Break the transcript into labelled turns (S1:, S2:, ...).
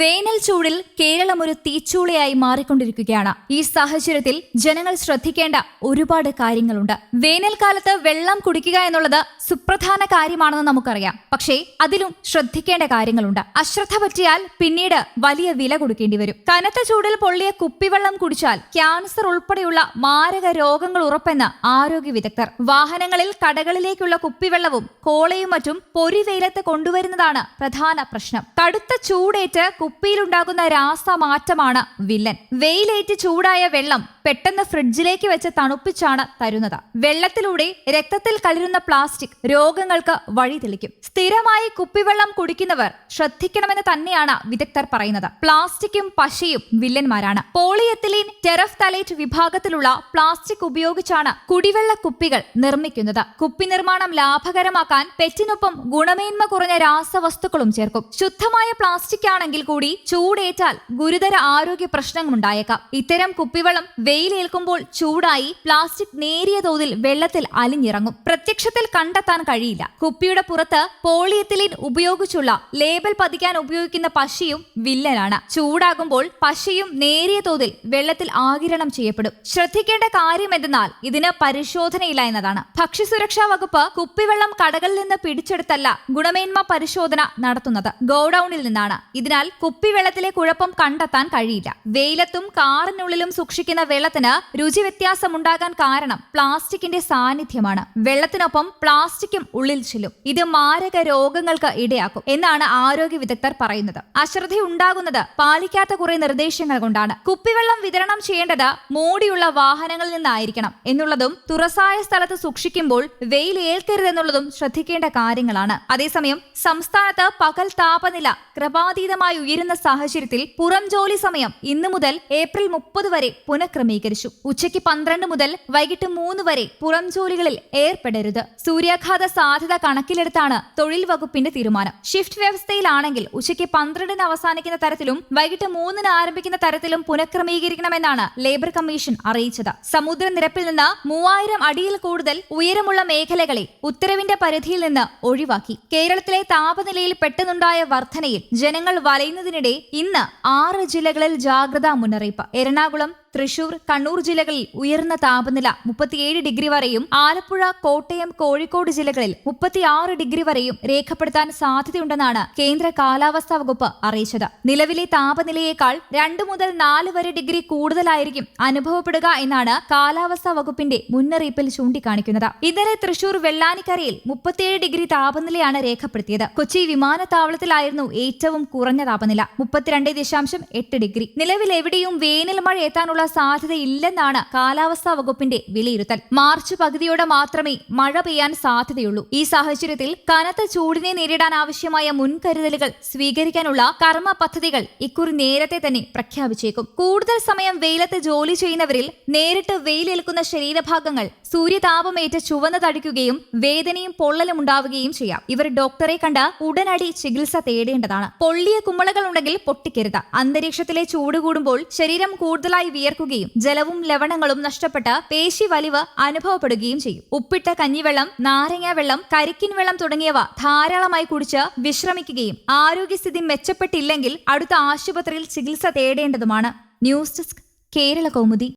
S1: വേനൽ ചൂടിൽ കേരളം ഒരു തീച്ചൂളയായി മാറിക്കൊണ്ടിരിക്കുകയാണ്. ഈ സാഹചര്യത്തിൽ ജനങ്ങൾ ശ്രദ്ധിക്കേണ്ട ഒരുപാട് കാര്യങ്ങളുണ്ട്. വേനൽക്കാലത്ത് വെള്ളം കുടിക്കുക എന്നുള്ളത് സുപ്രധാന കാര്യമാണെന്ന് നമുക്കറിയാം. പക്ഷേ അതിലും ശ്രദ്ധിക്കേണ്ട കാര്യങ്ങളുണ്ട്. അശ്രദ്ധ പറ്റിയാൽ പിന്നീട് വലിയ വില കൊടുക്കേണ്ടി വരും. കനത്ത ചൂടിൽ പൊള്ളിയ കുപ്പിവെള്ളം കുടിച്ചാൽ ക്യാൻസർ ഉൾപ്പെടെയുള്ള മാരക രോഗങ്ങൾ ഉറപ്പെന്ന് ആരോഗ്യ വിദഗ്ധർ. വാഹനങ്ങളിൽ കടകളിലേക്കുള്ള കുപ്പിവെള്ളവും കോളയും മറ്റും പൊരിവെയിലത്ത് കൊണ്ടുവരുന്നതാണ് പ്രധാന പ്രശ്നം. കടുത്ത ചൂടേറ്റ് കുപ്പിയിലുണ്ടാകുന്ന രാസമാറ്റമാണ് വില്ലൻ. വെയിലേറ്റ് ചൂടായ വെള്ളം പെട്ടെന്ന് ഫ്രിഡ്ജിലേക്ക് വെച്ച് തണുപ്പിച്ചാണ് തരുന്നത്. വെള്ളത്തിലൂടെ രക്തത്തിൽ കലരുന്ന പ്ലാസ്റ്റിക് രോഗങ്ങൾക്ക് വഴി തെളിക്കും. സ്ഥിരമായി കുപ്പിവെള്ളം കുടിക്കുന്നവർ ശ്രദ്ധിക്കണമെന്ന് തന്നെയാണ് വിദഗ്ധർ പറയുന്നത്. പ്ലാസ്റ്റിക്കും പശയും വില്ലന്മാരാണ്. പോളിയെത്തിലീൻ ടെറഫ്തലേറ്റ് വിഭാഗത്തിലുള്ള പ്ലാസ്റ്റിക് ഉപയോഗിച്ചാണ് കുടിവെള്ള കുപ്പികൾ നിർമ്മിക്കുന്നത്. കുപ്പി നിർമ്മാണം ലാഭകരമാക്കാൻ പെറ്റിനൊപ്പം ഗുണമേന്മ കുറഞ്ഞ രാസവസ്തുക്കളും ചേർക്കും. ശുദ്ധമായ പ്ലാസ്റ്റിക് ആണെങ്കിൽ കൂടി ചൂടേറ്റാൽ ഗുരുതര ആരോഗ്യ പ്രശ്നങ്ങളുണ്ടായേക്കാം. ഇത്തരം കുപ്പിവെള്ളം വെയിലേൽക്കുമ്പോൾ ചൂടായി പ്ലാസ്റ്റിക് നേരിയ തോതിൽ വെള്ളത്തിൽ അലിഞ്ഞിറങ്ങും. പ്രത്യക്ഷത്തിൽ കണ്ടെത്താൻ കഴിയില്ല. കുപ്പിയുടെ പുറത്ത് പോളിയെത്തിലിൻ ഉപയോഗിച്ചുള്ള ലേബൽ പതിക്കാൻ ഉപയോഗിക്കുന്ന പശയും വില്ലനാണ്. ചൂടാകുമ്പോൾ പശിയും നേരിയ തോതിൽ വെള്ളത്തിൽ ആകിരണം ചെയ്യപ്പെടും. ശ്രദ്ധിക്കേണ്ട കാര്യം എന്തെന്നാൽ ഇതിന് പരിശോധനയില്ല എന്നതാണ്. ഭക്ഷ്യസുരക്ഷാ വകുപ്പ് കുപ്പിവെള്ളം കടകളിൽ നിന്ന് പിടിച്ചെടുത്തല്ല ഗുണമേന്മ പരിശോധന നടത്തുന്നത്. ഗോഡൌണിൽ നിന്നാണ്. ഇതിനാൽ കുപ്പിവെള്ളത്തിലെ കുഴപ്പം കണ്ടെത്താൻ കഴിയില്ല. വെയിലത്തും കാറിനുള്ളിലും സൂക്ഷിക്കുന്ന വെള്ളത്തിന് രുചി വ്യത്യാസമുണ്ടാകാൻ കാരണം പ്ലാസ്റ്റിക്കിന്റെ സാന്നിധ്യമാണ്. വെള്ളത്തിനൊപ്പം പ്ലാസ്റ്റിക്കും ഉള്ളിൽ ചെല്ലും. ഇത് മാരക രോഗങ്ങൾക്ക് ഇടയാക്കും എന്നാണ് ആരോഗ്യ വിദഗ്ധർ പറയുന്നത്. അശ്രദ്ധ ഉണ്ടാകുന്നത് പാലിക്കാത്ത കുറെ നിർദ്ദേശങ്ങൾ കൊണ്ടാണ്. കുപ്പിവെള്ളം വിതരണം ചെയ്യേണ്ടത് മൂടിയുള്ള വാഹനങ്ങളിൽ നിന്നായിരിക്കണം എന്നുള്ളതും തുറസായ സ്ഥലത്ത് സൂക്ഷിക്കുമ്പോൾ വെയിൽ ഏൽക്കരുതെന്നുള്ളതും ശ്രദ്ധിക്കേണ്ട കാര്യങ്ങളാണ്. അതേസമയം സംസ്ഥാനത്ത് പകൽ താപനില ക്രമാതീതമായി ഉയരുന്ന സാഹചര്യത്തിൽ പുറം ജോലി സമയം ഇന്നു മുതൽ ഏപ്രിൽ മുപ്പത് വരെ പുനഃക്രമീകരിച്ചു ഉച്ചയ്ക്ക് പന്ത്രണ്ട് മുതൽ വൈകിട്ട് മൂന്ന് വരെ പുറം ജോലികളിൽ ഏർപ്പെടരുത്. സൂര്യാഘാത സാധ്യത കണക്കിലെടുത്താണ് തൊഴിൽ വകുപ്പിന്റെ തീരുമാനം. ഷിഫ്റ്റ് വ്യവസ്ഥയിലാണെങ്കിൽ ഉച്ചയ്ക്ക് പന്ത്രണ്ടിന് അവസാനിക്കുന്ന തരത്തിലും വൈകിട്ട് മൂന്നിന് ആരംഭിക്കുന്ന തരത്തിലും പുനഃക്രമീകരിക്കണമെന്നാണ് ലേബർ കമ്മീഷൻ അറിയിച്ചത്. സമുദ്രനിരപ്പിൽ നിന്ന് മൂവായിരം അടിയിൽ കൂടുതൽ ഉയരമുള്ള മേഖലകളെ ഉത്തരവിന്റെ പരിധിയിൽ നിന്ന് ഒഴിവാക്കി. കേരളത്തിലെ താപനിലയിൽ പെട്ടെന്നുണ്ടായ വർധനയിൽ ജനങ്ങൾ വലയുന്നതിനിടെ ഇന്ന് ആറ് ജില്ലകളിൽ ജാഗ്രതാ മുന്നറിയിപ്പ്. എറണാകുളം തൃശൂർ കണ്ണൂർ ജില്ലകളിൽ ഉയർന്ന താപനില മുപ്പത്തിയേഴ് ഡിഗ്രി വരെയും ആലപ്പുഴ കോട്ടയം കോഴിക്കോട് ജില്ലകളിൽ മുപ്പത്തിയാറ് ഡിഗ്രി വരെയും രേഖപ്പെടുത്താൻ സാധ്യതയുണ്ടെന്നാണ് കേന്ദ്ര കാലാവസ്ഥാ വകുപ്പ് അറിയിച്ചത്. നിലവിലെ താപനിലയേക്കാൾ രണ്ട് മുതൽ നാല് വരെ ഡിഗ്രി കൂടുതലായിരിക്കും അനുഭവപ്പെടുക എന്നാണ് കാലാവസ്ഥാ വകുപ്പിന്റെ മുന്നറിയിപ്പിൽ ചൂണ്ടിക്കാണിക്കുന്നത്. ഇന്നലെ തൃശൂർ വെള്ളാനിക്കരയിൽ മുപ്പത്തിയേഴ് ഡിഗ്രി താപനിലയാണ് രേഖപ്പെടുത്തിയത്. കൊച്ചി വിമാനത്താവളത്തിലായിരുന്നു ഏറ്റവും കുറഞ്ഞ താപനില മുപ്പത്തിരണ്ട് ദശാംശം എട്ട് ഡിഗ്രി. നിലവിൽ എവിടെയും വേനൽ മഴ എത്താനുള്ള സാധ്യതയില്ലെന്നാണ് കാലാവസ്ഥാ വകുപ്പിന്റെ വിലയിരുത്തൽ. മാർച്ച് പകുതിയോടെ മാത്രമേ മഴ പെയ്യാൻ സാധ്യതയുള്ളൂ. ഈ സാഹചര്യത്തിൽ കനത്ത ചൂടിനെ നേരിടാൻ ആവശ്യമായ മുൻകരുതലുകൾ സ്വീകരിക്കാനുള്ള കർമ്മ പദ്ധതികൾ ഇക്കുറി നേരത്തെ തന്നെ പ്രഖ്യാപിച്ചേക്കും. കൂടുതൽ സമയം വെയിലത്ത് ജോലി ചെയ്യുന്നവരിൽ നേരിട്ട് വെയിലേൽക്കുന്ന ശരീരഭാഗങ്ങൾ സൂര്യതാപമേറ്റ് ചുവന്ന് തടിക്കുകയും വേദനയും പൊള്ളലും ഉണ്ടാവുകയും ചെയ്യാം. ഇവർ ഡോക്ടറെ കണ്ട ഉടനടി ചികിത്സ തേടേണ്ടതാണ്. പൊള്ളിയ കുമ്മളകൾ ഉണ്ടെങ്കിൽ പൊട്ടിക്കരുത്. അന്തരീക്ഷത്തിലെ ചൂട് കൂടുമ്പോൾ ശരീരം കൂടുതലായി വിയർക്കുകയും ജലവും ലവണങ്ങളും നഷ്ടപ്പെട്ട് പേശി വലിവ് അനുഭവപ്പെടുകയും ചെയ്യും. ഉപ്പിട്ട കഞ്ഞിവെള്ളം നാരങ്ങ വെള്ളം കരിക്കിൻ വെള്ളം തുടങ്ങിയവ ധാരാളമായി കുടിച്ച് വിശ്രമിക്കുകയും ആരോഗ്യസ്ഥിതി മെച്ചപ്പെട്ടില്ലെങ്കിൽ അടുത്ത ആശുപത്രിയിൽ ചികിത്സ തേടേണ്ടതുമാണ്. News desk Kerala Kaumudi.